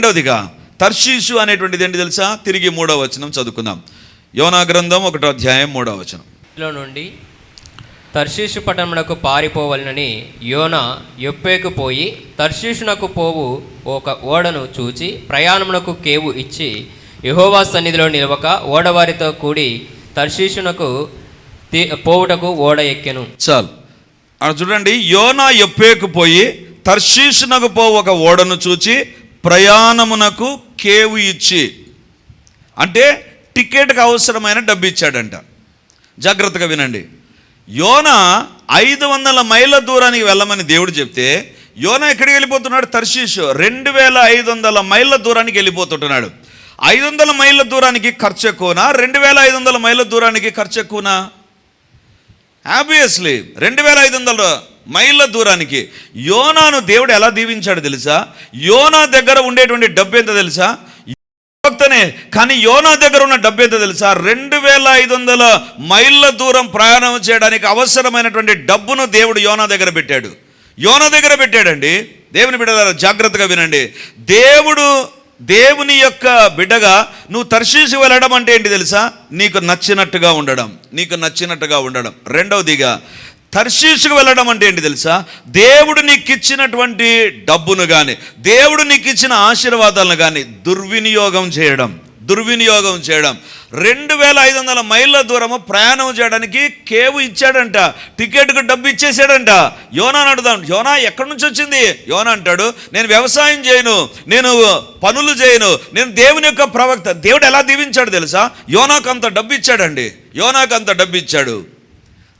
రెండవదిగా తర్షీషు అనేటువంటిది ఏంటి తెలుసా? తిరిగి మూడవ వచనం చదువుకుందాం. యోనా గ్రంథం ఒకటో అధ్యాయం మూడవ వచనం. లో నుండి తర్షీషు పట్టణమునకు పారిపోవలనని యోన యొప్పేకు పోయి తర్షీషునకు పోవు ఒక ఓడను చూచి ప్రయాణమునకు కేవు ఇచ్చి యెహోవా సన్నిధిలో నిలవక ఓడవారితో కూడి తర్షీషునకు పోవుటకు ఓడ ఎక్కెను. చాలు. అక్కడ చూడండి యోనా ఎప్పేకు పోయి తర్షీషునకు పో ఒక ఓడను చూచి ప్రయాణమునకు కేవు ఇచ్చి అంటే టికెట్కి అవసరమైన డబ్బు ఇచ్చాడంట. జాగ్రత్తగా వినండి. యోన ఐదు వందల మైళ్ళ దూరానికి వెళ్ళమని దేవుడు చెప్తే యోన ఎక్కడికి వెళ్ళిపోతున్నాడు? తర్శీషు రెండు వేల ఐదు వందల మైళ్ళ దూరానికి వెళ్ళిపోతుంటున్నాడు. ఐదు వందల మైళ్ళ దూరానికి ఖర్చు ఎక్కువనా రెండు వేల ఐదు వందల మైళ్ళ దూరానికి ఖర్చు ఎక్కువనా ఆబ్వియస్లీ రెండు వేల ఐదు వందల మైళ్ళ దూరానికి. యోనాను దేవుడు ఎలా దీవించాడు తెలుసా? యోనా దగ్గర ఉండేటువంటి డబ్బు ఎంత తెలుసా? ప్రవక్తనే కానీ యోనా దగ్గర ఉన్న డబ్బు ఎంత తెలుసా? రెండు వేల ఐదు వందల మైళ్ళ దూరం ప్రయాణం చేయడానికి అవసరమైనటువంటి డబ్బును దేవుడు యోనా దగ్గర పెట్టాడు. యోనా దగ్గర పెట్టాడండి. దేవుని బిడ్డ జాగ్రత్తగా వినండి. దేవుడు దేవుని యొక్క బిడ్డగా నువ్వు తర్శీసి వెళ్ళడం అంటే ఏంటి తెలుసా? నీకు నచ్చినట్టుగా ఉండడం. నీకు నచ్చినట్టుగా ఉండడం. రెండవదిగా తర్శీసుకు వెళ్ళడం అంటే ఏంటి తెలుసా? దేవుడు నీకు ఇచ్చినటువంటి డబ్బును కానీ దేవుడు నీకు ఇచ్చిన ఆశీర్వాదాలను కానీ దుర్వినియోగం చేయడం దుర్వినియోగం చేయడం. రెండు వేల ఐదు వందల మైళ్ళ దూరము ప్రయాణం చేయడానికి కేవు ఇచ్చాడంట. టికెట్కు డబ్బు ఇచ్చేసాడంట. యోనా అడుగుదాం యోనా ఎక్కడి నుంచి వచ్చింది? యోనా అంటాడు నేను వ్యవసాయం చేయను నేను పనులు చేయను నేను దేవుని యొక్క ప్రవక్త. దేవుడు ఎలా దీవించాడు తెలుసా? యోనాకు అంత డబ్బు ఇచ్చాడండి. యోనాకు అంత డబ్బు ఇచ్చాడు.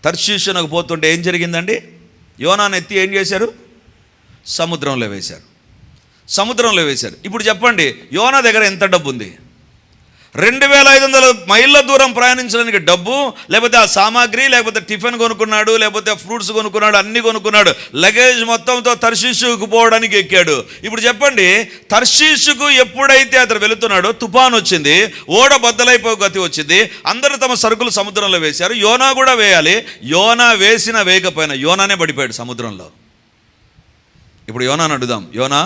తర్శీషునకు పోతుంటే ఏం జరిగిందండి? యోనాను ఎత్తి ఏం చేశారు? సముద్రంలో వేశారు. సముద్రంలో వేశారు. ఇప్పుడు చెప్పండి యోనా దగ్గర ఎంత డబ్బు ఉంది రెండు వేల ఐదు వందల మైళ్ళ దూరం ప్రయాణించడానికి డబ్బు లేకపోతే ఆ సామాగ్రి లేకపోతే టిఫిన్ కొనుక్కున్నాడు లేకపోతే ఫ్రూట్స్ కొనుక్కున్నాడు అన్నీ కొనుక్కున్నాడు. లగేజ్ మొత్తంతో తర్శీషుకు పోవడానికి ఎక్కాడు. ఇప్పుడు చెప్పండి తర్శీషుకు ఎప్పుడైతే అతను వెళుతున్నాడో తుఫాన్ వచ్చింది ఓడ బద్దలైపో గతి వచ్చింది అందరూ తమ సరుకులు సముద్రంలో వేశారు. యోనా కూడా వేయాలి. యోనా వేసిన వేయకపోయినా యోనానే పడిపోయాడు సముద్రంలో. ఇప్పుడు యోనాను అడుగుదాం. యోనా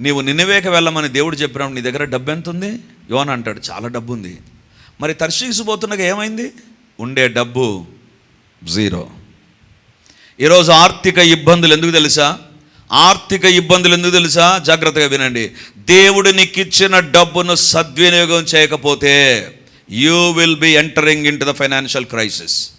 నీవు నిన్నవేక వెళ్ళమని దేవుడు చెప్పినాడు నీ దగ్గర డబ్బు ఎంత ఉంది యోన అంటాడు చాలా డబ్బు ఉంది మరి తర్శీసిపోతున్నాక ఏమైంది? ఉండే డబ్బు జీరో. ఈరోజు ఆర్థిక ఇబ్బందులు ఎందుకు తెలుసా? ఆర్థిక ఇబ్బందులు ఎందుకు తెలుసా? జాగ్రత్తగా వినండి. దేవుడు నీకు ఇచ్చిన డబ్బును సద్వినియోగం చేయకపోతే you will be entering into the financial crisis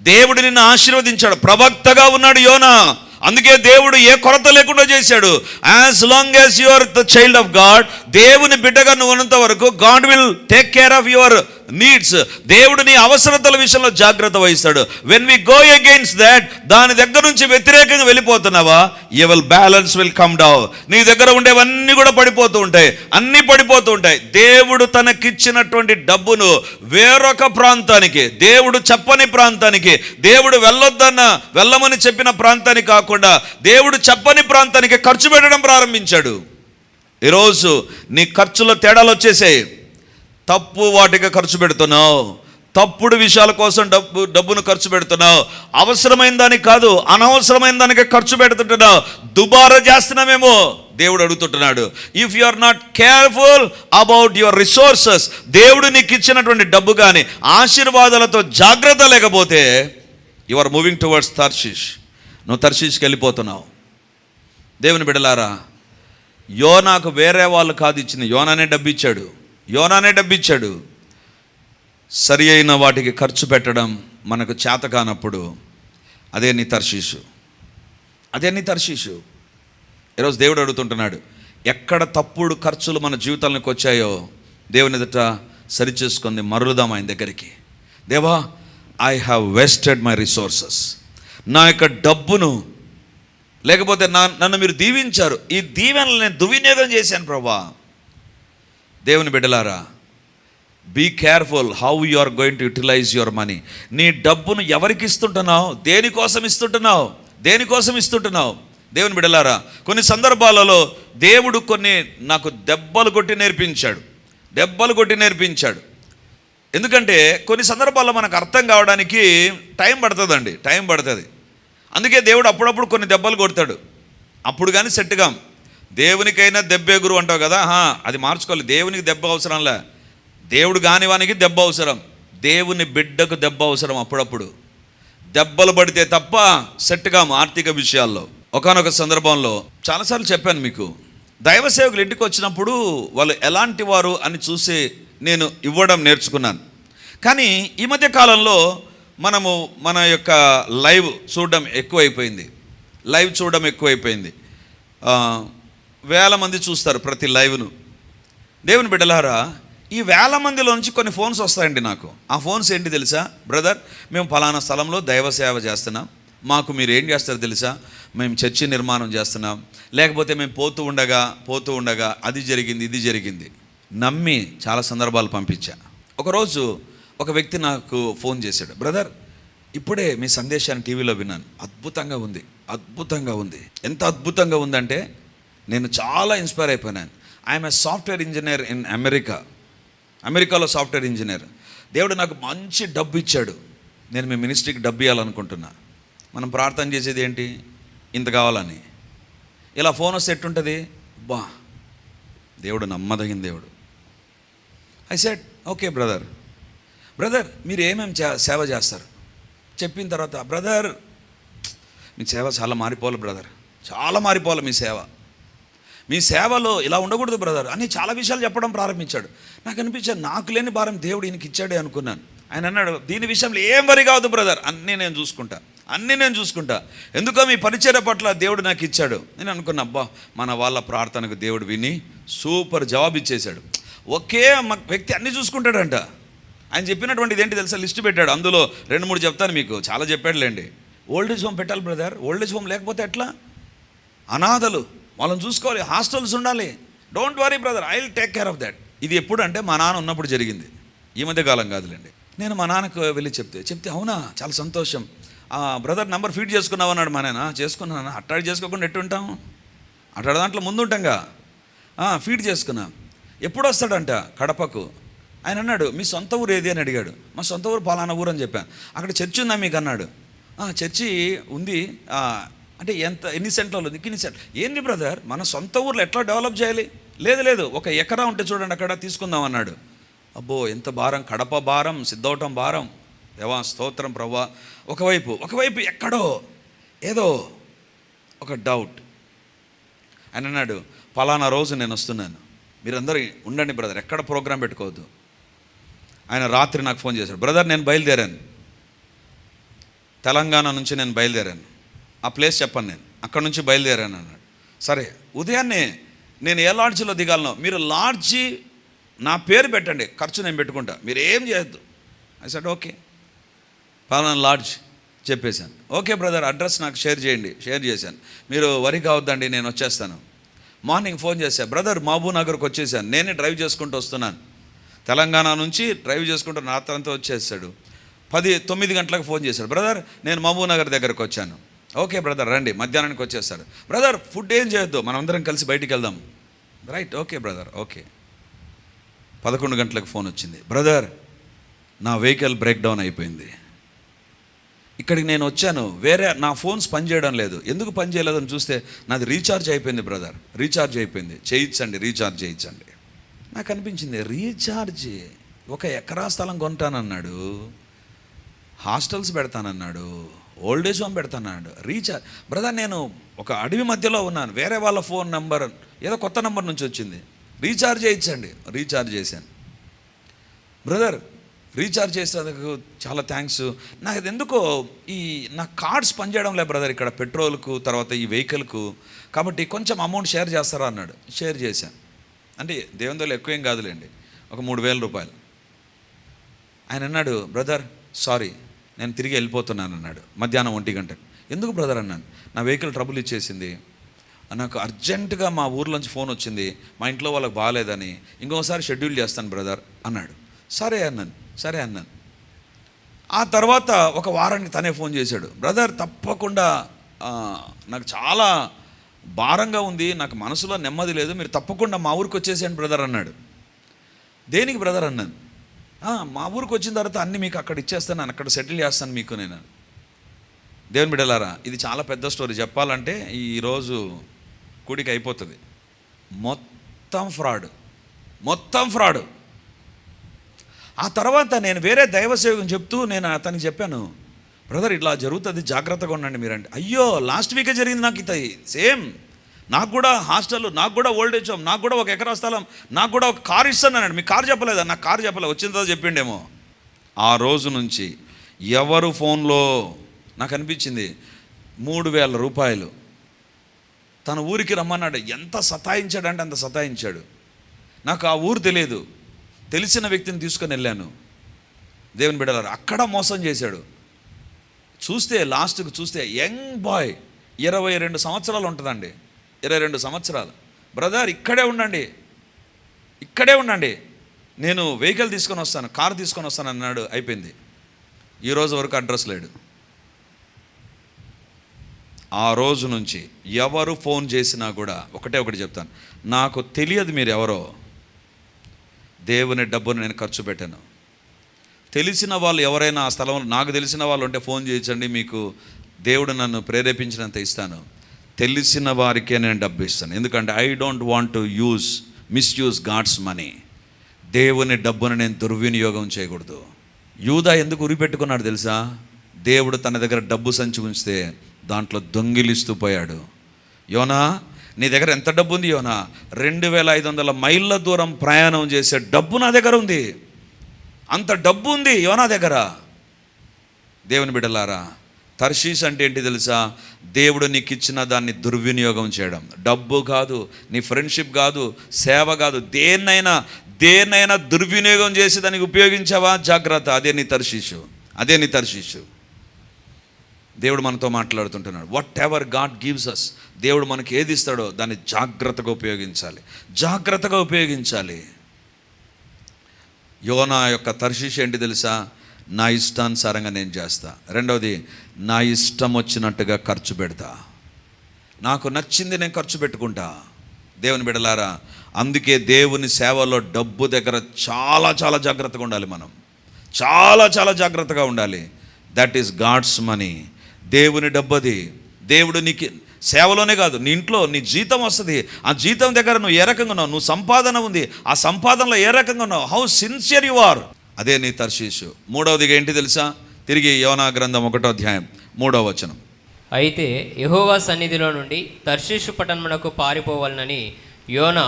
దేవుడు నిన్ను ఆశీర్వదించాడు ప్రవక్తగా ఉన్నాడు యోనా. అందుకే దేవుడు ఏ కొరత లేకుండా చేశాడు. As long as your the child of God దేవుని బిడ్డగా నువ్వు ఉన్నంత వరకు God will take care of your needs దేవుడు నీ అవసరతల విషయంలో జాగ్రత్త వహిస్తాడు. When we go against that దాని దగ్గర నుంచి వ్యతిరేకంగా వెళ్ళిపోతున్నావా? You will balance will come down నీ దగ్గర ఉండేవన్నీ కూడా పడిపోతూ ఉంటాయి. అన్నీ పడిపోతూ ఉంటాయి. దేవుడు తనకిచ్చినటువంటి డబ్బును వేరొక ప్రాంతానికి దేవుడు చెప్పని ప్రాంతానికి దేవుడు వెళ్ళొద్దన్న వెళ్ళమని చెప్పిన ప్రాంతానికి కాకుండా దేవుడు చెప్పని ప్రాంతానికి ఖర్చు పెట్టడం ప్రారంభించాడు. ఈరోజు నీ ఖర్చులో తేడాలు వచ్చేసాయి. తప్పు వాటికి ఖర్చు పెడుతున్నావు. తప్పుడు విషయాల కోసం డబ్బు డబ్బును ఖర్చు పెడుతున్నావు. అవసరమైన దానికి కాదు అనవసరమైన దానికి ఖర్చు పెడుతుంటున్నావు. దుబారా చేస్తున్నామేమో దేవుడు అడుగుతుంటున్నాడు. If you are not careful about your resources దేవుడు నీకు ఇచ్చినటువంటి డబ్బు కానీ ఆశీర్వాదాలతో జాగ్రత్త లేకపోతే you are moving towards Tarshish నువ్వు తర్శీష్కి వెళ్ళిపోతున్నావు దేవుని బిడలారా యోనాకు వేరే వాళ్ళు కాదు ఇచ్చింది. యోనానే డబ్బు ఇచ్చాడు యోనానే డబ్బు ఇచ్చాడు సరి అయిన వాటికి ఖర్చు పెట్టడం మనకు చేత కానప్పుడు అదే నీ తర్షీషు అదే నీ తర్షీషు ఈరోజు దేవుడు అడుగుతుంటున్నాడు ఎక్కడ తప్పుడు ఖర్చులు మన జీవితాలకు వచ్చాయో దేవుని ఎదుట సరిచేసుకుంది మరలుదాం ఆయన దగ్గరికి. దేవా I have wasted my resources నా యొక్క డబ్బును లేకపోతే నా నన్ను మీరు దీవించారు. ఈ దీవెనలు నేను దుర్వినియోగం చేశాను ప్రభా. దేవుని బిడ్డలారా be careful how you are going to utilize your money నీ డబ్బును ఎవరికి ఇస్తుంటున్నావు? దేనికోసం ఇస్తుంటున్నావు? దేనికోసం ఇస్తుంటున్నావు? దేవుని బిడలారా కొన్ని సందర్భాలలో దేవుడు కొన్ని నాకు దెబ్బలు కొట్టి నేర్పించాడు. దెబ్బలు కొట్టి నేర్పించాడు. ఎందుకంటే కొన్ని సందర్భాల్లో మనకు అర్థం కావడానికి టైం పడుతుందండి టైం పడుతుంది. అందుకే దేవుడు అప్పుడప్పుడు కొన్ని దెబ్బలు కొడతాడు. అప్పుడు కానీ సెట్ కాం. దేవునికైనా దెబ్బెగురు అంటావు కదా అది మార్చుకోవాలి. దేవునికి దెబ్బ అవసరంలే. దేవుడు కానివానికి దెబ్బ అవసరం. దేవుని బిడ్డకు దెబ్బ అవసరం అప్పుడప్పుడు. దెబ్బలు పడితే తప్ప సెట్గా ఆర్థిక విషయాల్లో. ఒకానొక సందర్భంలో చాలాసార్లు చెప్పాను మీకు. దైవ సేవకులు ఇంటికి వచ్చినప్పుడు వాళ్ళు ఎలాంటి వారు అని చూసి నేను ఇవ్వడం నేర్చుకున్నాను. కానీ ఈ మధ్య కాలంలో మనము మన యొక్క లైవ్ చూడడం ఎక్కువైపోయింది. లైవ్ చూడడం ఎక్కువైపోయింది. వేల మంది చూస్తారు ప్రతి లైవ్ను. దేవుని బిడ్డలారా ఈ వేల మందిలోంచి కొన్ని ఫోన్స్ వస్తాయండి నాకు. ఆ ఫోన్స్ ఏంటి తెలుసా? బ్రదర్ మేము ఫలానా స్థలంలో దైవ సేవ చేస్తున్నాం. మాకు మీరు ఏం చేస్తారు తెలుసా? మేము చర్చి నిర్మాణం చేస్తున్నాం. లేకపోతే మేము పోతూ ఉండగా పోతూ ఉండగా అది జరిగింది ఇది జరిగింది. నమ్మి చాలా సందర్భాలు పంపించా. ఒకరోజు ఒక వ్యక్తి నాకు ఫోన్ చేశాడు బ్రదర్ ఇప్పుడే మీ సందేశాన్ని టీవీలో విన్నాను. అద్భుతంగా ఉంది అద్భుతంగా ఉంది. ఎంత అద్భుతంగా ఉందంటే నేను చాలా inspire అయిపోయినాను. I'm a software engineer in America. అమెరికాలో సాఫ్ట్వేర్ ఇంజనీర్. దేవుడు నాకు మంచి డబ్బు ఇచ్చాడు. నేను మీ మినిస్ట్రీకి డబ్బు ఇవ్వాలనుకుంటున్నా మనం ప్రార్థన చేసేది ఏంటి? ఇంత కావాలని. ఇలా ఫోన్ వస్తే ఎట్టుంటుంది? బా దేవుడు నమ్మదగిన దేవుడు. I said okay brother brother మీరు ఏమేమి చే- సేవ చేస్తారు? చెప్పిన తర్వాత బ్రదర్ మీ సేవ చాలా మారిపోవాలి బ్రదర్ చాలా మారిపోవాలి మీ సేవ. మీ సేవలో ఇలా ఉండకూడదు బ్రదర్ అని చాలా విషయాలు చెప్పడం ప్రారంభించాడు. నాకు అనిపించాడు నాకు లేని భారం దేవుడు ఈయనకి ఇచ్చాడే అనుకున్నాను. ఆయన అన్నాడు దీని విషయంలో ఏం వరి కావద్దు బ్రదర్ అన్నీ నేను చూసుకుంటా. అన్నీ నేను చూసుకుంటా. ఎందుకో మీ పరిచయ పట్ల దేవుడు నాకు ఇచ్చాడు. నేను అనుకున్నా అబ్బా మన వాళ్ళ ప్రార్థనకు దేవుడు విని సూపర్ జవాబు ఇచ్చేశాడు ఒకే వ్యక్తి అన్నీ చూసుకుంటాడంట. ఆయన చెప్పినటువంటిది ఏంటి తెలుసా? లిస్ట్ పెట్టాడు. అందులో రెండు మూడు చెప్తాను మీకు. చాలా చెప్పాడులేండి. ఓల్డ్ ఏజ్ హోమ్ పెట్టాలి బ్రదర్. ఓల్డ్ ఏజ్ హోమ్ లేకపోతే ఎట్లా? అనాథలు. వాళ్ళని చూసుకోవాలి. హాస్టల్స్ ఉండాలి. Don't worry brother I will take care of that ఇది ఎప్పుడు అంటే మా నాన్న ఉన్నప్పుడు జరిగింది. ఈ మధ్య కాలం కాదులేండి. నేను మా నాన్నకు వెళ్ళి చెప్తే చెప్తే అవునా? చాలా సంతోషం. బ్రదర్ నంబర్ ఫీడ్ చేసుకున్నావు? అన్నాడు మా నాన్న. చేసుకున్నాను అట్టాడి చేసుకోకుండా ఎట్టు ఉంటాం దాంట్లో ముందు ఫీడ్ చేసుకున్నాను ఎప్పుడు వస్తాడంట కడపకు? ఆయన అన్నాడు మీ సొంత ఊరు ఏది? అని అడిగాడు. మా సొంత ఊరు పలానా ఊరు అని చెప్పాను. అక్కడ చర్చి ఉందా? మీకు అన్నాడు. "ఆ, చర్చి ఉంది. అంటే ఎంత ఎన్ని సెంట్లలో ఉంది? ఇన్ని సెంట్లు ఏంది బ్రదర్ మన సొంత ఊర్లో ఎట్లా డెవలప్ చేయాలి? లేదు లేదు ఒక ఎకరా ఉంటే చూడండి అక్కడ తీసుకుందాం అన్నాడు. అబ్బో ఎంత భారం కడప భారం సిద్ధవటం భారం. దేవా స్తోత్రం ప్రవ్వా. ఒకవైపు ఒకవైపు ఎక్కడో ఏదో ఒక డౌట్. ఆయన అన్నాడు పలానా రోజు నేను వస్తున్నాను. మీరందరూ ఉండండి బ్రదర్ ఎక్కడ ప్రోగ్రాం పెట్టుకోవద్దు. ఆయన రాత్రి నాకు ఫోన్ చేశాడు బ్రదర్ నేను బయలుదేరాను. తెలంగాణ నుంచి నేను బయలుదేరాను. ఆ ప్లేస్ చెప్పను నేను అక్కడ నుంచి బయలుదేరాను అన్నాడు. సరే ఉదయాన్నే నేను ఏ లాడ్జ్లో దిగాలనో మీరు లాడ్జి నా పేరు పెట్టండి ఖర్చు నేను పెట్టుకుంటా మీరు ఏం చేయొద్దు. ఐ సెడ్ ఓకే పలానా లాడ్జ్ చెప్పేశాను. ఓకే బ్రదర్ అడ్రస్ నాకు షేర్ చేయండి షేర్ చేశాను. మీరు వరి కావద్దండి నేను వచ్చేస్తాను. మార్నింగ్ ఫోన్ చేశా బ్రదర్ మహబూబ్ నగర్కి వచ్చేసాను. నేనే డ్రైవ్ చేసుకుంటూ వస్తున్నాను. తెలంగాణ నుంచి డ్రైవ్ చేసుకుంటూ రాత్రంతా వచ్చేసాడు పది తొమ్మిది గంటలకు ఫోన్ చేశాడు. బ్రదర్ నేను మహబూబ్ నగర్ దగ్గరకు వచ్చాను. ఓకే బ్రదర్ రండి. మధ్యాహ్నానికి వచ్చేస్తాడు. బ్రదర్ ఫుడ్ ఏం చేయొద్దు? అందరం కలిసి బయటికి వెళ్దాం. Right okay brother okay. పదకొండు గంటలకు ఫోన్ వచ్చింది. బ్రదర్ నా వెహికల్ బ్రేక్ డౌన్ అయిపోయింది. ఇక్కడికి నేను వచ్చాను. వేరే నా ఫోన్స్ పనిచేయడం లేదు. ఎందుకు పని చేయలేదని చూస్తే నాది రీఛార్జ్ అయిపోయింది బ్రదర్. రీఛార్జ్ అయిపోయింది. చేయించండి రీఛార్జ్ చేయించండి. నాకు అనిపించింది రీఛార్జ్? ఒక ఎకరా స్థలం కొంటానన్నాడు. హాస్టల్స్ పెడతానన్నాడు. ఓల్డ్ ఏజ్ హోమ్ పెడతానన్నాడు. రీఛార్జ్? బ్రదర్ నేను ఒక అడవి మధ్యలో ఉన్నాను. వేరే వాళ్ళ ఫోన్ నెంబర్ ఏదో కొత్త నెంబర్ నుంచి వచ్చింది. రీఛార్జ్ చేయించండి. రీఛార్జ్ చేశాను. బ్రదర్ రీఛార్జ్ చేసేందుకు చాలా థ్యాంక్స్ నాకు ఇది ఎందుకో ఈ నా కార్డ్స్ పనిచేయడం లే బ్రదర్ ఇక్కడ పెట్రోల్కు తర్వాత ఈ వెహికల్కు. కాబట్టి కొంచెం అమౌంట్ షేర్ చేస్తారా అన్నాడు. షేర్ చేశాను అంటే దేవుని ఎక్కువ ఏం కాదులేండి. ఒక మూడు వేల రూపాయలు. ఆయన అన్నాడు బ్రదర్ సారీ నేను తిరిగి వెళ్ళిపోతున్నాను అన్నాడు. మధ్యాహ్నం ఒంటి గంటకు ఎందుకు బ్రదర్ అన్నాను. నా వెహికల్ ట్రబుల్ ఇచ్చేసింది. నాకు అర్జెంటుగా మా ఊర్లోంచి ఫోన్ వచ్చింది. మా ఇంట్లో వాళ్ళకి బాగాలేదని. ఇంకోసారి షెడ్యూల్ చేస్తాను బ్రదర్ అన్నాడు. సరే అన్నాను. సరే అన్నాను. ఆ తర్వాత ఒక వారానికి తనే ఫోన్ చేశాడు. బ్రదర్ తప్పకుండా నాకు చాలా భారంగా ఉంది నాకు మనసులో నెమ్మది లేదు మీరు తప్పకుండా మా ఊరికి వచ్చేసేయండి బ్రదర్ అన్నాడు. దేనికి బ్రదర్? అన్నాను. మా ఊరికి వచ్చిన తర్వాత అన్ని మీకు అక్కడ ఇచ్చేస్తాను అక్కడ సెటిల్ చేస్తాను మీకు నేను దేవుని బిడ్డలారా ఇది చాలా పెద్ద స్టోరీ. చెప్పాలంటే ఈరోజు కూడికి అయిపోతుంది. మొత్తం ఫ్రాడ్. మొత్తం ఫ్రాడ్. ఆ తర్వాత నేను వేరే దైవ చెప్తూ నేను అతనికి చెప్పాను బ్రదర్ ఇట్లా జరుగుతుంది జాగ్రత్తగా ఉండండి మీరంటే. అయ్యో లాస్ట్ వీకే జరిగింది నాకు ఇది సేమ్. నాకు కూడా హాస్టల్ నాకు కూడా ఓల్డేజ్ హోమ్ నాకు కూడా ఒక ఎకరా స్థలం నాకు కూడా ఒక కార్ ఇస్తానన్నాడు మీ కార్ చెప్పలేదా? నాకు కార్ చెప్పలేదు వచ్చిన తర్వాత చెప్పిండేమో. ఆ రోజు నుంచి ఎవరు ఫోన్లో నాకు అనిపించింది మూడు వేల రూపాయలు. తన ఊరికి రమ్మన్నాడు. ఎంత సతాయించాడంటే అంత సతాయించాడు. నాకు ఆ ఊరు తెలియదు. తెలిసిన వ్యక్తిని తీసుకొని వెళ్ళాను. దేవుని బిడ్డలారు అక్కడ మోసం చేశాడు. చూస్తే లాస్ట్కు చూస్తే యంగ్ బాయ్ ఇరవై రెండు సంవత్సరాలు ఉంటుందండి. ఇరవై రెండు సంవత్సరాలు. బ్రదర్ ఇక్కడే ఉండండి. ఇక్కడే ఉండండి. నేను వెహికల్ తీసుకొని వస్తాను కార్ తీసుకొని వస్తాను అన్నాడు అయిపోయింది. ఈ రోజు వరకు అడ్రస్ లేడు. ఆ రోజు నుంచి ఎవరు ఫోన్ చేసినా కూడా ఒకటే ఒకటి చెప్తాను. నాకు తెలియదు మీరు ఎవరో. దేవుని డబ్బును నేను ఖర్చు పెట్టాను. తెలిసిన వాళ్ళు ఎవరైనా ఆ స్థలంలో నాకు తెలిసిన వాళ్ళు ఉంటే ఫోన్ చేయించండి మీకు దేవుడు నన్ను ప్రేరేపించినంత ఇస్తాను. తెలిసిన వారికే నేను డబ్బు ఇస్తాను. ఎందుకంటే I don't want to use misuse God's money దేవుని డబ్బును నేను దుర్వినియోగం చేయకూడదు. యూదా ఎందుకు ఉరిపెట్టుకున్నాడు తెలుసా? దేవుడు తన దగ్గర డబ్బు సంచి ఉంచితే దాంట్లో దొంగిలిస్తూ పోయాడు. యోనా నీ దగ్గర ఎంత డబ్బు ఉంది యోనా? రెండు వేల ఐదు వందల మైళ్ళ దూరం ప్రయాణం చేసే డబ్బు నా దగ్గర ఉంది. అంత డబ్బు ఉంది యోనా దగ్గర. దేవుని బిడ్డలారా తర్షీస్ అంటే ఏంటి తెలుసా? దేవుడు నీకు ఇచ్చిన దాన్ని దుర్వినియోగం చేయడం. డబ్బు కాదు నీ ఫ్రెండ్షిప్ కాదు సేవ కాదు దేన్నైనా దేన్నైనా దుర్వినియోగం చేసి దానికి ఉపయోగించావా? జాగ్రత్త అదే నీ తర్షీషు అదే నీ తర్షీషు దేవుడు మనతో మాట్లాడుతుంటున్నాడు. Whatever God gives us దేవుడు మనకి ఏది ఇస్తాడో దాన్ని జాగ్రత్తగా ఉపయోగించాలి. జాగ్రత్తగా ఉపయోగించాలి. యోనా యొక్క తర్షిష్ ఏంటి తెలుసా? నా ఇష్టానుసారంగా నేను చేస్తా. రెండవది నా ఇష్టం వచ్చినట్టుగా ఖర్చు పెడతా. నాకు నచ్చింది నేను ఖర్చు పెట్టుకుంటా. దేవుని బిడలారా అందుకే దేవుని సేవలో డబ్బు దగ్గర చాలా చాలా జాగ్రత్తగా ఉండాలి మనం. చాలా చాలా జాగ్రత్తగా ఉండాలి. దట్ ఈస్ గాడ్స్ మనీ దేవుని డబ్బది. దేవుడు నీకు సేవలోనే కాదు నీ ఇంట్లో నీ జీతం వస్తుంది. ఆ జీతం దగ్గర నువ్వు ఏ రకంగా ఉన్నావు? నువ్వు సంపాదన ఉంది. ఆ సంపాదనలో ఏ రకంగా ఉన్నావు? హౌ సిన్సియర్ యు ఆర్ అదే నీ తర్శీషు మూడవదిగా ఏంటి తెలుసా? తిరిగి యోనా గ్రంథం ఒకటో అధ్యాయం మూడవ వచనం. అయితే యహోవా సన్నిధిలో నుండి తర్శీషు పట్టణమునకు పారిపోవాలనని యోన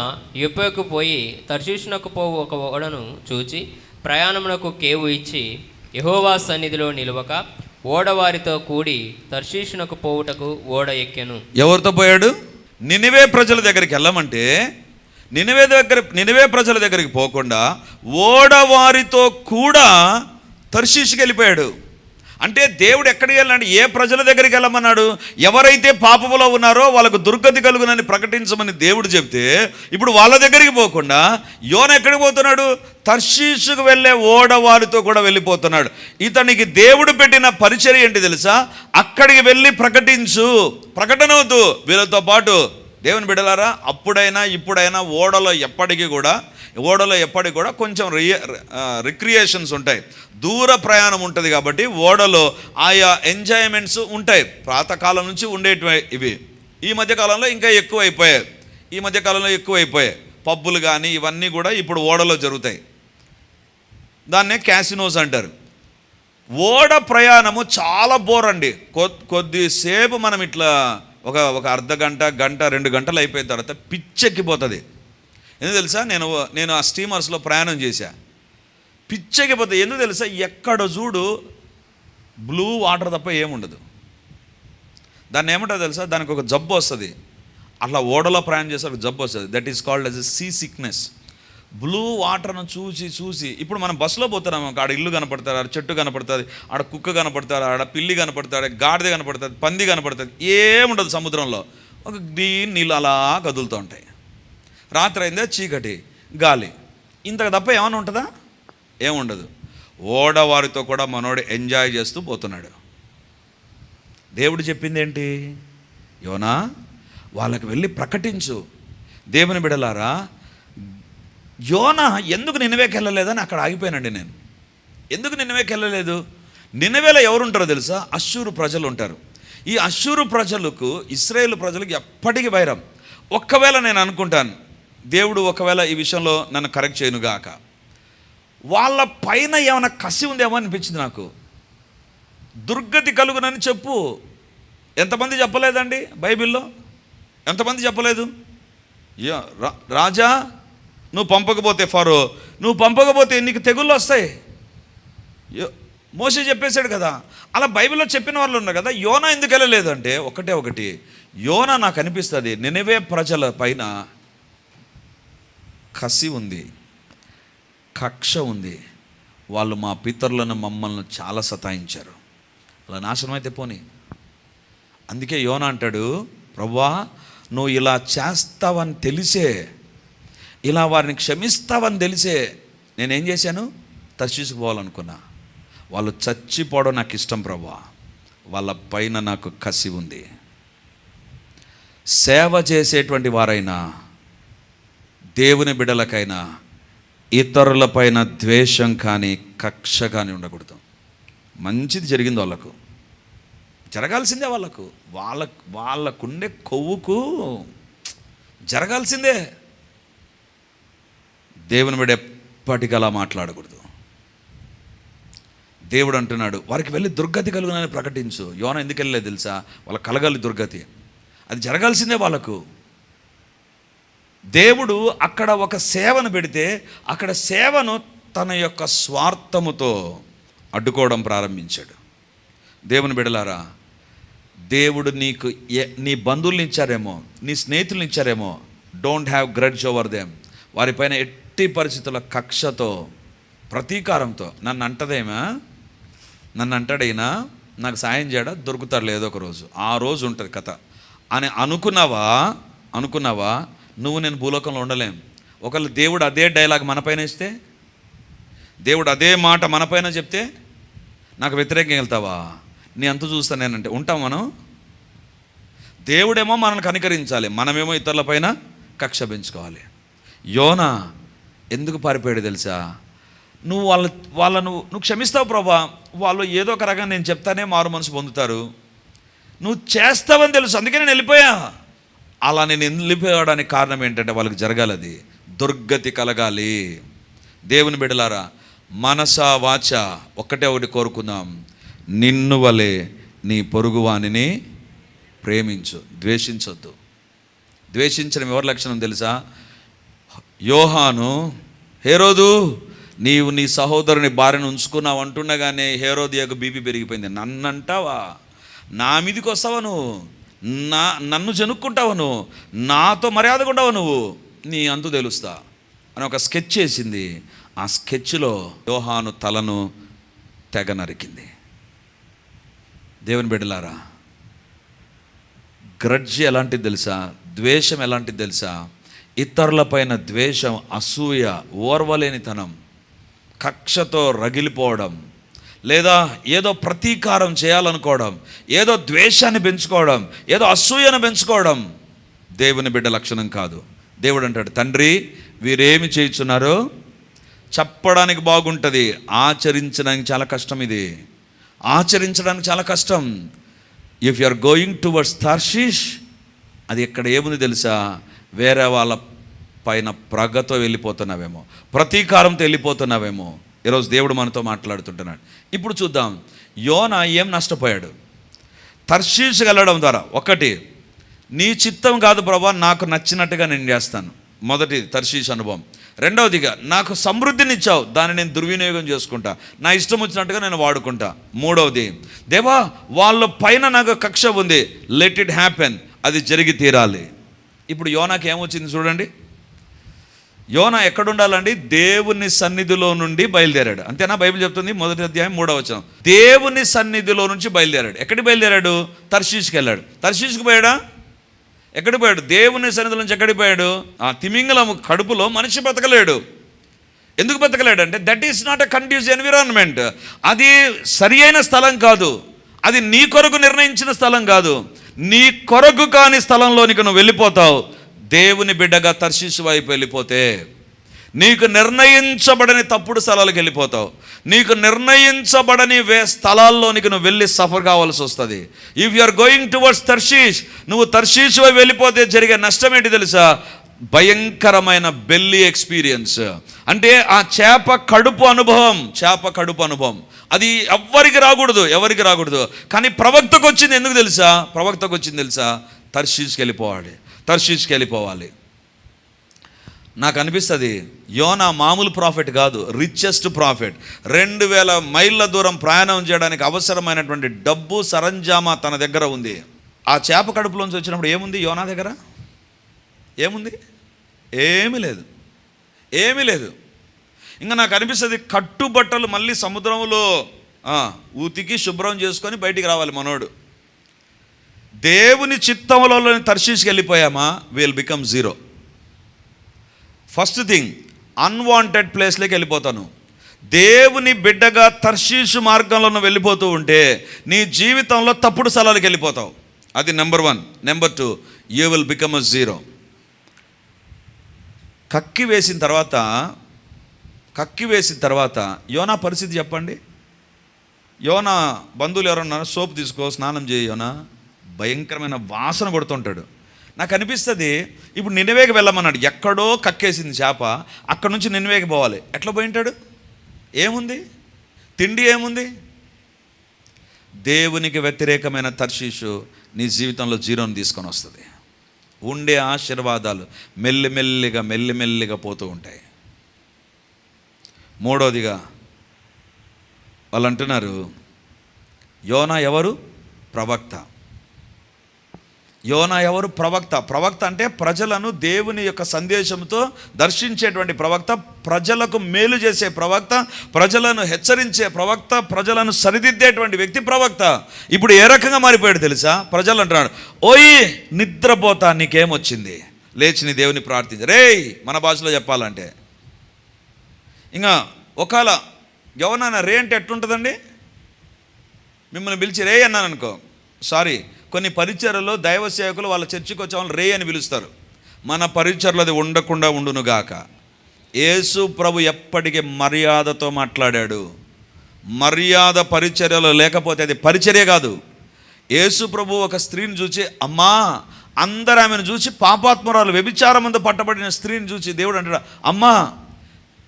యొప్పకు పోయి తర్శీషునకు పోవు ఒక ఓడను చూచి ప్రయాణమునకు కేవు ఇచ్చి యహోవా సన్నిధిలో నిలువక ఓడవారితో కూడి తర్షీషునకు పోవుటకు ఓడ ఎక్కెను. ఎవరితో పోయాడు? నినివే ప్రజల దగ్గరికి వెళ్ళమంటే నినివే దగ్గర నినివే ప్రజల దగ్గరికి పోకుండా ఓడవారితో కూడా తర్శీషుకి వెళ్ళిపోయాడు. అంటే దేవుడు ఎక్కడికి వెళ్ళాడు ఏ ప్రజల దగ్గరికి వెళ్ళమన్నాడు? ఎవరైతే పాపములో ఉన్నారో వాళ్ళకు దుర్గతి కలుగునని ప్రకటించమని దేవుడు చెప్తే ఇప్పుడు వాళ్ళ దగ్గరికి పోకుండా యోన ఎక్కడికి పోతున్నాడు? తర్షీషుకు వెళ్ళే ఓడవారితో కూడా వెళ్ళిపోతున్నాడు. ఇతనికి దేవుడు పెట్టిన పరిచర్య ఏంటి తెలుసా? అక్కడికి వెళ్ళి ప్రకటించు. ప్రకటన వద్దు. వీళ్ళతో పాటు దేవుని బిడలారా అప్పుడైనా ఇప్పుడైనా ఓడలో ఎప్పటికీ కూడా ఓడలో ఎప్పటికి కూడా కొంచెం రియ రిక్రియేషన్స్ ఉంటాయి. దూర ప్రయాణం ఉంటుంది కాబట్టి ఓడలో ఆయా ఎంజాయ్మెంట్స్ ఉంటాయి. ప్రాతకాలం నుంచి ఉండేటివి ఇవి. ఈ మధ్యకాలంలో ఇంకా ఎక్కువ అయిపోయాయి ఈ మధ్యకాలంలో ఎక్కువ అయిపోయాయి పబ్బులు కానీ ఇవన్నీ కూడా ఇప్పుడు ఓడలో జరుగుతాయి. దాన్నే క్యాసినోస్ అంటారు. ఓడ ప్రయాణము చాలా బోర్ అండి. కొద్ది కొద్దిసేపు మనం ఇట్లా ఒక ఒక అర్ధ గంట గంట రెండు గంటలు అయిపోయిన తర్వాత పిచ్చెక్కిపోతుంది. ఎందుకు తెలుసా? నేను నేను ఆ స్టీమర్స్లో ప్రయాణం చేశా. పిచ్చెక్కిపోతుంది. ఎందుకు తెలుసా? ఎక్కడ చూడు బ్లూ వాటర్ తప్ప ఏముండదు. దాన్ని ఏమంటారు తెలుసా? దానికి ఒక జబ్బు వస్తుంది. అట్లా ఓడలో ప్రయాణం చేస్తే ఒక జబ్బు వస్తుంది. That is called as a sea sickness blue వాటర్ను చూసి చూసి. ఇప్పుడు మనం బస్సులో పోతున్నాం ఆడ ఇల్లు కనపడతారు ఆడ చెట్టు కనపడుతుంది ఆడ కుక్క కనపడతారు ఆడ పిల్లి కనపడతాడు గాడిద కనపడుతుంది పంది కనపడుతుంది. ఏముండదు సముద్రంలో. ఒక గ్రీన్ నీళ్ళు అలా కదులుతూ ఉంటాయి. రాత్రి అయిందే? చీకటి. గాలి. ఇంతకు తప్ప ఏమైనా ఉంటుందా? ఏముండదు ఓడవారితో కూడా మనోడు ఎంజాయ్ చేస్తూ పోతున్నాడు. దేవుడు చెప్పింది ఏంటి యోనా వాళ్ళకి వెళ్ళి ప్రకటించు. దేవుని బిడలారా యోన ఎందుకు నినవేకి వెళ్ళలేదని అక్కడ ఆగిపోయానండి నేను. ఎందుకు నినవేకి వెళ్ళలేదు? నినవేలో ఎవరుంటారో తెలుసా? అశ్షూరు ప్రజలు ఉంటారు. ఈ అశ్షూరు ప్రజలకు ఇస్రాయేల్ ప్రజలకు ఎప్పటికీ వైరం. ఒక్కవేళ నేను అనుకుంటాను దేవుడు ఒకవేళ ఈ విషయంలో నన్ను కరెక్ట్ చేయనుగాక. వాళ్ళ పైన ఏమైనా కసి ఉందేమో అనిపించింది నాకు. దుర్గతి కలుగునని చెప్పు. ఎంతమంది చెప్పలేదండి బైబిల్లో? ఎంతమంది చెప్పలేదు? రా- రాజా నువ్వు పంపకపోతే ఫారో నువ్వు పంపకపోతే నీకు తెగుళ్ళు వస్తాయి. యో- మోసే చెప్పేశాడు కదా. అలా బైబిల్లో చెప్పిన వాళ్ళు ఉన్నారు కదా యోన ఎందుకు వెళ్ళలేదు అంటే ఒకటే ఒకటి యోన నాకు అనిపిస్తుంది నినవే ప్రజల పైన కసి ఉంది కక్ష ఉంది. వాళ్ళు మా పితరులను మమ్మల్ని చాలా సతాయించారు. అలా నాశనం అయితే పోనీ. అందుకే యోన అంటాడు ప్రవ్వా నువ్వు ఇలా చేస్తావని తెలిసే ఇలా వారిని క్షమిస్తావని తెలిసే నేనేం చేశాను? పోవాలనుకున్నా. వాళ్ళు చచ్చిపోవడం నాకు ఇష్టం ప్రభా. వాళ్ళ పైన నాకు కసి ఉంది. సేవ చేసేటువంటి వారైనా దేవుని బిడలకైనా ఇతరులపైన ద్వేషం కానీ కక్ష కానీ ఉండకూడదు. మంచిది జరిగింది వాళ్ళకు. జరగాల్సిందే వాళ్ళకు. వాళ్ళ వాళ్ళకుండే కొవ్వుకు జరగాల్సిందే. దేవుని బిడ్డ ఎప్పటికీ అలా మాట్లాడకూడదు. దేవుడు అంటున్నాడు వారికి వెళ్ళి దుర్గతి కలుగునని ప్రకటించు. యోన ఎందుకు వెళ్ళలేదు తెలుసా? వాళ్ళ కలగాలి దుర్గతి. అది జరగాల్సిందే వాళ్ళకు. దేవుడు అక్కడ ఒక సేవను పెడితే అక్కడ సేవను తన యొక్క స్వార్థముతో అడ్డుకోవడం ప్రారంభించాడు. దేవుని బిడలారా దేవుడు నీకు నీ బంధువులు ఇచ్చారేమో నీ స్నేహితుల్ని ఇచ్చారేమో don't have grudge over them వారిపైన ఎట్టి పరిస్థితుల కక్షతో ప్రతీకారంతో. నన్ను అంటదేమా నన్ను అంటాడైనా నాకు సాయం చేయడా? దొరుకుతాడు లేదో ఒక రోజు. ఆ రోజు ఉంటుంది కథ. అని అనుకున్నావా? అనుకున్నావా? నువ్వు నేను భూలోకంలో ఉండలేం. ఒకళ్ళు దేవుడు అదే డైలాగ్ మనపైన ఇస్తే దేవుడు అదే మాట మనపైన చెప్తే నాకు వ్యతిరేకంగా వెళ్తావా? నీ అంత చూస్తా నేనంటే. ఉంటాం మనం? దేవుడేమో మనల్ని కనికరించాలి. మనమేమో ఇతరులపైన కక్ష పెంచుకోవాలి. యోనా ఎందుకు పారిపోయాడు తెలుసా? నువ్వు వాళ్ళ వాళ్ళను నువ్వు క్షమిస్తావు ప్రభా. వాళ్ళు ఏదో ఒక రకంగా నేను చెప్తానే మారు మనసు పొందుతారు. నువ్వు చేస్తావని తెలుసు అందుకే నేను వెళ్ళిపోయా. అలా నేను వెళ్ళిపోవడానికి కారణం ఏంటంటే వాళ్ళకి జరగాలది. దుర్గతి కలగాలి. దేవుని బిడలారా మనస వాచ ఒక్కటే ఒకటి కోరుకుందాం. నిన్ను వలె నీ పొరుగువానిని ప్రేమించు ద్వేషించొద్దు. ద్వేషించడం ఎవరి లక్షణం తెలుసా? యోహాను హేరోదు నీవు నీ సహోదరుని భార్యను ఉంచుకున్నావు అంటుండగానే హేరోది యొక్క బీపీ పెరిగిపోయింది. నన్ను అంటావా నా మీదికి వస్తావా నువ్వు నా నన్ను చెనుక్కుంటావు నువ్వు నాతో మర్యాదగా ఉండవు నువ్వు? నీ అంతు తెలుస్తా. అని ఒక స్కెచ్ చేసింది ఆ స్కెచ్లో యోహాను తలను తెగ నరికింది. దేవుని బిడ్డలారా గ్రడ్జ్ ఎలాంటిది తెలుసా? ద్వేషం ఎలాంటిది తెలుసా? ఇతరులపైన ద్వేషం అసూయ ఓర్వలేనితనం కక్షతో రగిలిపోవడం లేదా ఏదో ప్రతీకారం చేయాలనుకోవడం ఏదో ద్వేషాన్ని పెంచుకోవడం ఏదో అసూయను పెంచుకోవడం దేవుని బిడ్డ లక్షణం కాదు. దేవుడు అంటాడు తండ్రి వీరేమి చేయుచున్నారు చెప్పడానికి బాగుంటుంది. ఆచరించడానికి చాలా కష్టం ఇది. ఆచరించడానికి చాలా కష్టం. If you are going towards Tarshish అది ఇక్కడ ఏముంది తెలుసా? వేరే వాళ్ళ పైన ప్రగతో వెళ్ళిపోతున్నావేమో ప్రతీకారంతో వెళ్ళిపోతున్నావేమో. ఈరోజు దేవుడు మనతో మాట్లాడుతుంటున్నాడు. ఇప్పుడు చూద్దాం. యోన ఏం నష్టపోయాడు? తర్షీష్ ద్వారా. ఒకటి నీ చిత్తం కాదు ప్రభా నాకు నచ్చినట్టుగా నేను చేస్తాను. మొదటి తర్షీష్ అనుభవం. రెండవదిగా నాకు సమృద్ధినిచ్చావు దాన్ని నేను దుర్వినియోగం చేసుకుంటా. నా ఇష్టం వచ్చినట్టుగా నేను వాడుకుంటా. మూడవది దేవా వాళ్ళ పైన నాకు కక్ష ఉంది. లెట్ ఇట్ హ్యాపెన్ అది జరిగి తీరాలి. ఇప్పుడు యోనాకి ఏమొచ్చింది చూడండి. యోన ఎక్కడుండాలండి? దేవుని సన్నిధిలో నుండి బయలుదేరాడు. అంతేనా? బైబిల్ చెప్తుంది మొదటి అధ్యాయం మూడవ వచనం. దేవుని సన్నిధిలో నుంచి బయలుదేరాడు. ఎక్కడికి బయలుదేరాడు? తర్షీష్కి వెళ్ళాడు. తర్షీష్కి పోయాడా? ఎక్కడికి పోయాడు? దేవుని సన్నిధిలో నుంచి ఎక్కడికి పోయాడు? ఆ తిమింగలం కడుపులో మనిషి బ్రతకలేడు. ఎందుకు బతకలేడు అంటే that is not a conducive environment అది సరి అయిన స్థలం కాదు. అది నీ కొరకు నిర్ణయించిన స్థలం కాదు. నీ కొరకు కాని స్థలంలోనికి నువ్వు వెళ్ళిపోతావు. దేవుని బిడ్డగా తర్శిసు వైపు వెళ్ళిపోతే నీకు నిర్ణయించబడని తప్పుడు స్థలాలకు వెళ్ళిపోతావు. నీకు నిర్ణయించబడని వే స్థలాల్లోనికి నువ్వు వెళ్ళి సఫర్ కావాల్సి వస్తుంది. If you are going towards Tarshish నువ్వు తర్షీష్ వైపు వెళ్ళిపోతే జరిగే నష్టం ఏంటి తెలుసా? భయంకరమైన బెల్లి ఎక్స్పీరియన్స్ అంటే ఆ చేప కడుపు అనుభవం చేప కడుపు అనుభవం. అది ఎవ్వరికి రాకూడదు ఎవరికి రాకూడదు. కానీ ప్రవక్తకు వచ్చింది ఎందుకు తెలుసా? ప్రవక్తకు వచ్చింది తెలుసా? తర్షీస్కి వెళ్ళిపోవాలి తర్షీస్కి వెళ్ళిపోవాలి నాకు అనిపిస్తుంది యోనా మామూలు ప్రాఫిట్ కాదు రిచెస్ట్ ప్రాఫిట్ రెండు వేల మైళ్ళ దూరం ప్రయాణం చేయడానికి అవసరమైనటువంటి డబ్బు సరంజామా తన దగ్గర ఉంది. ఆ చేప కడుపులోంచి వచ్చినప్పుడు ఏముంది యోనా దగ్గర? ఏముంది? ఏమీ లేదు. ఏమీ లేదు. ఇంకా నాకు అనిపిస్తుంది కట్టుబట్టలు మళ్ళీ సముద్రంలో ఉతికి శుభ్రం చేసుకొని బయటికి రావాలి మనోడు. దేవుని చిత్తంలో తర్షీస్కి వెళ్ళిపోయామా will become zero first thing unwanted ప్లేస్లోకి వెళ్ళిపోతాను. దేవుని బిడ్డగా తర్షీషు మార్గంలో వెళ్ళిపోతూ ఉంటే నీ జీవితంలో తప్పుడు స్థలాలకు వెళ్ళిపోతావు. అది number one number two you will become a zero కక్కి వేసిన తర్వాత కక్కి వేసిన తర్వాత యోనా పరిస్థితి చెప్పండి. యోనా బంధువులు ఎవరన్నా సోప్ తీసుకో స్నానం చేయి యోనా. భయంకరమైన వాసన కొడుతుంటాడు. నాకు అనిపిస్తుంది ఇప్పుడు నినవేకి వెళ్ళమన్నాడు. ఎక్కడో కక్కేసింది చేప అక్కడ నుంచి నినవేకి పోవాలి. ఎట్లా పోయింటాడు? ఏముంది? తిండి ఏముంది? దేవునికి వ్యతిరేకమైన తర్షీషు నీ జీవితంలో జీరోని తీసుకొని వస్తుంది. ఉండే ఆశీర్వాదాలు మెల్లిమెల్లిగా మెల్లిమెల్లిగా పోతూ ఉంటాయి. మూడోదిగా వాళ్ళు అంటున్నారు యోనా ఎవరు? ప్రవక్త. యోనా ఎవరు? ప్రవక్త. ప్రవక్త అంటే ప్రజలను దేవుని యొక్క సందేశంతో దర్శించేటువంటి ప్రవక్త ప్రజలకు మేలు చేసే ప్రవక్త ప్రజలను హెచ్చరించే ప్రవక్త ప్రజలను సరిదిద్దేటువంటి వ్యక్తి ప్రవక్త. ఇప్పుడు ఏ రకంగా మారిపోయాడు తెలుసా? ప్రజలు అంటున్నాడు ఓయ్ నిద్రపోతా నీకేమొచ్చింది? లేచి నీ దేవుని ప్రార్థించ. రేయ్ మన భాషలో చెప్పాలంటే. ఇంకా ఒకవేళ ఎవరన్నా రే అంటే ఎట్లుంటుందండి? మిమ్మల్ని పిలిచి రే అన్నాను అనుకో సారీ కొన్ని పరిచయలో దైవ సేవకులు వాళ్ళ చర్చికి వచ్చే రే అని పిలుస్తారు. మన పరిచర్లు అది ఉండకుండా ఉండునుగాక. యేసు ప్రభు ఎప్పటికీ మర్యాదతో మాట్లాడాడు. మర్యాద పరిచర్యలు లేకపోతే అది పరిచర్య కాదు. యేసు ప్రభు ఒక స్త్రీని చూసి అమ్మా అందరు ఆమెను చూసి పాపాత్మరాలు వ్యభిచారమందు పట్టబడిన స్త్రీని చూసి దేవుడు అంటాడు అమ్మా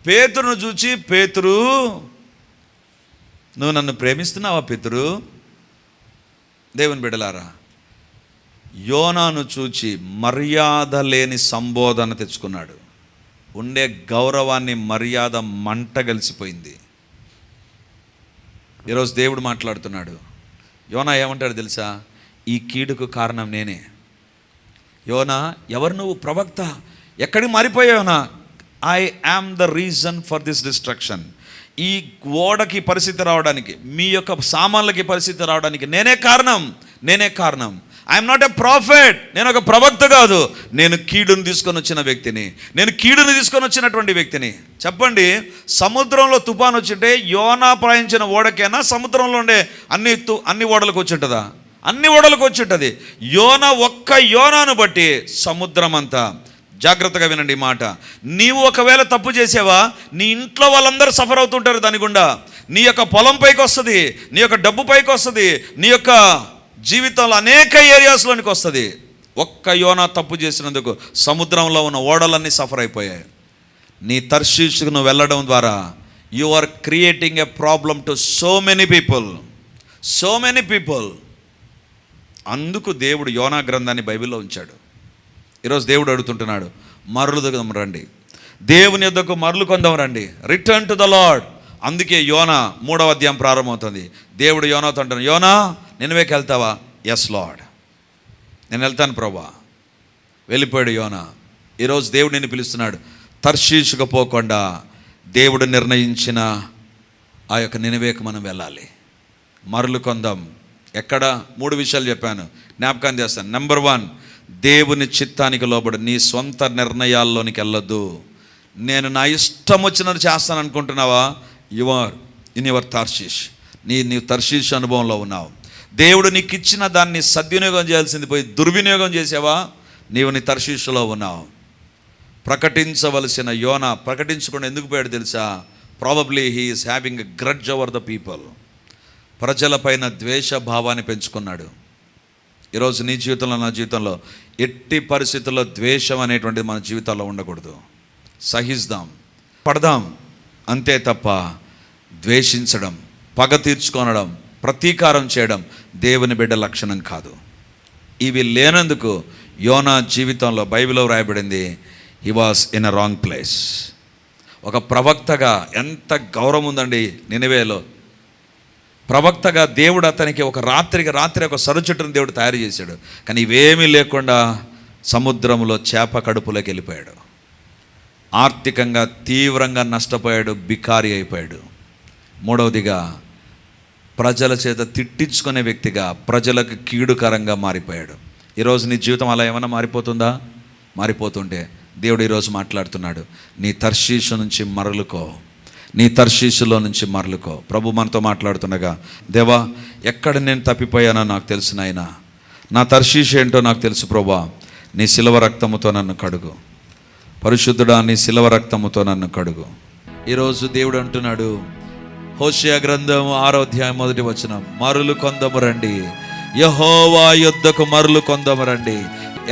పేతురును చూచి పేతురు నువ్వు నన్ను ప్రేమిస్తున్నావా పితురు? దేవుని బిడలారా యోనాను చూచి మర్యాద లేని సంబోధన తెచ్చుకున్నాడు. ఉండే గౌరవాన్ని మర్యాద మంట కలిసిపోయింది ఈరోజు దేవుడు మాట్లాడుతున్నాడు. యోనా ఏమంటాడు తెలుసా? ఈ కీడుకు కారణం నేనే. యోనా ఎవరు నువ్వు ప్రవక్త? ఎక్కడికి మారిపోయావునా I am the reason for this destruction ఈ గోడకి పరిస్థితి రావడానికి మీ యొక్క సామాన్లకి పరిస్థితి రావడానికి నేనే కారణం నేనే కారణం. ఐఎమ్ నాట్ ఎ ప్రాఫిట్ నేను ఒక ప్రవక్త కాదు. నేను కీడును తీసుకొని వచ్చిన వ్యక్తిని నేను కీడును తీసుకొని వచ్చినటువంటి వ్యక్తిని. చెప్పండి సముద్రంలో తుఫాన్ వచ్చింటే యోనా ప్రయాణించిన ఓడకైనా సముద్రంలో ఉండే అన్ని తు అన్ని ఓడలకు వచ్చింటుందా? అన్ని ఓడలకు వచ్చింటుంది. యోన ఒక్క యోనాను బట్టి సముద్రం అంతా జాగ్రత్తగా వినండి మాట. నీవు ఒకవేళ తప్పు చేసావా నీ ఇంట్లో వాళ్ళందరూ సఫర్ అవుతుంటారు దాని గుండా. నీ యొక్క పొలం పైకి వస్తుంది నీ యొక్క డబ్బు పైకి వస్తుంది నీ యొక్క జీవితంలో అనేక ఏరియాస్లోనికి వస్తుంది. ఒక్క యోనా తప్పు చేసినందుకు సముద్రంలో ఉన్న ఓడలన్నీ సఫర్ అయిపోయాయి. నీ తర్షీషుకు నువ్వు వెళ్ళడం ద్వారా you are creating a problem to so many people so many people అందుకు దేవుడు యోనా గ్రంథాన్ని బైబిల్లో ఉంచాడు. ఈరోజు దేవుడు అడుగుతుంటున్నాడు మరలు దిగదాం రండి. దేవుని యొద్దకు మరలు కొందాం రండి. రిటర్న్ టు ద లార్డ్ అందుకే యోనా మూడవ అధ్యాయం ప్రారంభమవుతుంది. దేవుడు యోనాతో అంటాను యోనా నిన్నవేకి వెళ్తావా? ఎస్ లార్డ్ నేను వెళ్తాను ప్రభా. వెళ్ళిపోయాడు యోనా. ఈరోజు దేవుడు నేను పిలుస్తున్నాడు తర్షీషుకు పోకుండా దేవుడు నిర్ణయించిన ఆ యొక్క నినవేకు మనం వెళ్ళాలి. మరలు కొందాం. ఎక్కడ? మూడు విషయాలు చెప్పాను. జ్ఞాపకం చేస్తాను. నెంబర్ వన్ దేవుని చిత్తానికి లోబడి. నీ సొంత నిర్ణయాల్లోనికి వెళ్ళొద్దు. నేను నా ఇష్టం వచ్చినట్టు చేస్తాను అనుకుంటున్నావా? యువర్ ఇన్ యువర్ తర్షీష్ నీ నీ తర్షీష్ అనుభవంలో ఉన్నావు. దేవుడు నీకు ఇచ్చిన దాన్ని సద్వినియోగం చేయాల్సింది పోయి దుర్వినియోగం చేసావా? నీవు నీ తర్షీషులో ఉన్నావు. ప్రకటించవలసిన యోన ప్రకటించకుండా ఎందుకు పోయాడు తెలుసా? Probably he is having grudge over the people ప్రజలపైన ద్వేష భావాన్ని పెంచుకున్నాడు. ఈరోజు నీ జీవితంలో నా జీవితంలో ఎట్టి పరిస్థితుల్లో ద్వేషం అనేటువంటిది మన జీవితాల్లో ఉండకూడదు. సహిస్తాం పడదాం. అంతే తప్ప ద్వేషించడం పగ తీర్చుకొనడం ప్రతీకారం చేయడం దేవుని బిడ్డ లక్షణం కాదు. ఇవి లేనందుకు యోనా జీవితంలో బైబిల్లో వ్రాయబడింది he was in a wrong place ఒక ప్రవక్తగా ఎంత గౌరవం ఉందండి నినవేలో. ప్రవక్తగా దేవుడు అతనికి ఒక రాత్రికి రాత్రి ఒక సరుచుట్టును దేవుడు తయారు చేశాడు. కానీ ఇవేమీ లేకుండా సముద్రంలో చేప కడుపులోకి వెళ్ళిపోయాడు. ఆర్థికంగా తీవ్రంగా నష్టపోయాడు బికారి అయిపోయాడు. మూడవదిగా ప్రజల చేత తిట్టించుకునే వ్యక్తిగా ప్రజలకు కీడుకరంగా మారిపోయాడు. ఈరోజు నీ జీవితం అలా ఏమైనా మారిపోతుందా? మారిపోతుంటే దేవుడు ఈరోజు మాట్లాడుతున్నాడు. నీ తర్శీషు నుంచి మరలుకో. నీ తర్శీసులో నుంచి మరలుకో. ప్రభు మనతో మాట్లాడుతుండగా దేవా ఎక్కడ నేను తప్పిపోయానో నాకు తెలుసు నాయన. నా తర్శీషు ఏంటో నాకు తెలుసు ప్రభా. నీ శిలవ రక్తముతో నన్ను కడుగు. పరిశుద్ధుడా నీ శిలవ రక్తముతో నన్ను కడుగు. ఈరోజు దేవుడు అంటున్నాడు హోషియా గ్రంథం ఆరోధ్యాయం మొదటి వచనం మరులు కొందము రండి. యహోవా యుద్ధకు మరులు కొందము రండి.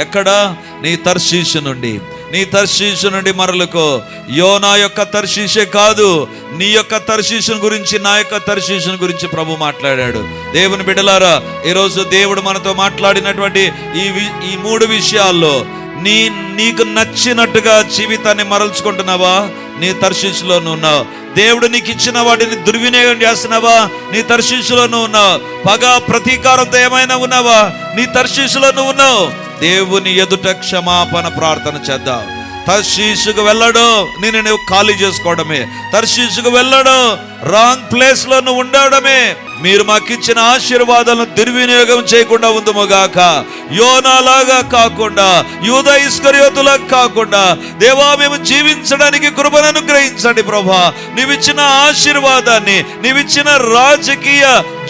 ఎక్కడ? నీ తర్శీషు నుండి. నీ తర్శీషు నుండి మరలుకో. యోనా యొక్క తర్శీషే కాదు నీ యొక్క తర్శీషుని గురించి నా యొక్క తర్శీషుని గురించి ప్రభు మాట్లాడాడు. దేవుని బిడ్డలారా ఈరోజు దేవుడు మనతో మాట్లాడినటువంటి ఈ వి- ఈ మూడు విషయాల్లో నీ నీకు నచ్చినట్టుగా జీవితాన్ని మరల్చుకుంటున్నావా? నీ తర్శీసులో ఉన్నావు. దేవుడు నీకు ఇచ్చిన వాటిని దుర్వినియోగం చేస్తున్నావా? నీ తర్శీసులో ఉన్నావు. పగ ప్రతీకారంతో ఏమైనా ఉన్నావా? నీ తర్శీసులో నువ్వు ఉన్నావు. దేవుని ఎదుట క్షమాపణ ప్రార్థన చేద్దాం. తర్శీసుకు వెళ్ళడు నేను నువ్వు ఖాళీ చేసుకోవడమే. తర్శీసుకు వెళ్ళడు రాంగ్ ప్లేస్లో నువ్వు ఉండడమే. మీరు మాకు ఇచ్చిన ఆశీర్వాదాలను దుర్వినియోగం చేయకుండా ఉందముగాక. యోనాలాగా కాకుండా యూద ఇస్కరియోతులా కాకుండా దేవా మేము జీవించడానికి కృపను అనుగ్రహించండి ప్రభా. నీవిచ్చిన ఆశీర్వాదాన్ని నీవిచ్చిన రాజకీయ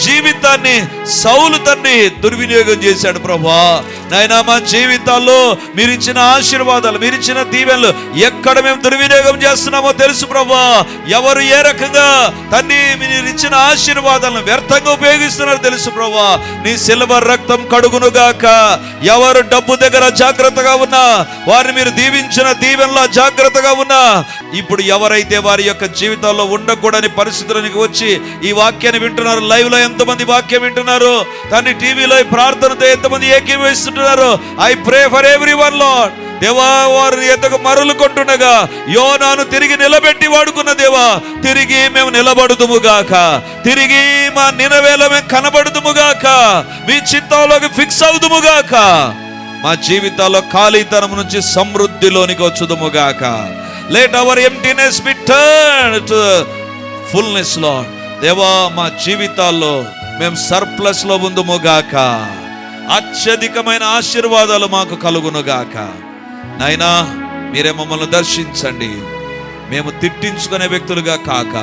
జీవితాన్ని సౌలు తన్ని దుర్వినియోగం చేశాడు ప్రభా. నాయన మా జీవితాల్లో మీరు ఇచ్చిన ఆశీర్వాదాలు మీరు ఇచ్చిన దీవెనలు ఎక్కడ మేము దుర్వినియోగం చేస్తున్నామో తెలుసు ప్రభా. ఎవరు ఏ రకంగా తన్ని మీరు ఇచ్చిన ఆశీర్వాదాలను వ్యర్థంగా ఉపయోగిస్తున్నారు తెలుసు ప్రభా. నీ సిల్వర్ రక్తం కడుగునుగాక ఎవరు డబ్బు దగ్గర జాగ్రత్తగా ఉన్నా వారిని మీరు దీవించిన దీవెనలో జాగ్రత్తగా ఉన్నా. ఇప్పుడు ఎవరైతే వారి యొక్క జీవితాల్లో ఉండకూడని పరిస్థితులకు వచ్చి ఈ వాక్యాన్ని వింటున్నారు లైవ్లో ఎంతమంది వాక్యం వింటున్నారు దాన్ని టీవీలో ప్రార్థనతో ఎంతమంది ఏకీభవిస్తుంటున్నారు I pray for everyone lord దేవా వారి ఎంతకు మరులు కొట్టుండగా యోనాను తిరిగి నిలబెట్టి వాడుకున్న దేవా తిరిగి మేము నిలబడుదుముగాక తిరిగి మా నినవేల మేము కనబడుదుముగాక మీ చిత్తంలోకి ఫిక్స్ అవుదుముగాక మా జీవితాల్లో ఖాళీతనం నుంచి సమృద్ధిలోనికి వచ్చుదుముగాక let our emptiness be turn to ఫుల్నెస్లో దేవా మా జీవితాల్లో మేము సర్ప్లస్లో ఉందుముగాక అత్యధికమైన ఆశీర్వాదాలు మాకు కలుగునుగాక నాయనా మీరే మమ్మల్ని దర్శించండి. మేము తిట్టించుకునే వ్యక్తులుగా కాక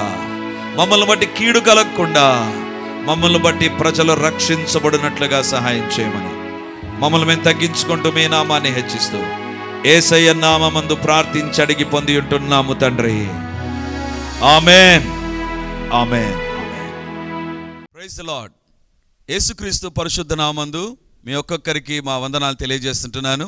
మమ్మల్ని బట్టి కీడు కలగకుండా మమ్మల్ని బట్టి ప్రజలు రక్షించబడినట్లుగా సహాయం చేయమని మమ్మల్ని మేము తగ్గించుకుంటూ మీ నామాన్ని హెచ్చిస్తూ ఏసయ్య నామందు ప్రార్థించి అడిగి పొంది ఉంటున్నాము తండ్రి. ఆమె ఆమె ప్రైజ్ లార్డ్. యేసుక్రీస్తు పరిశుద్ధ నామందు మీ ఒక్కొక్కరికి మా వందనాలు తెలియజేస్తుంటున్నాను.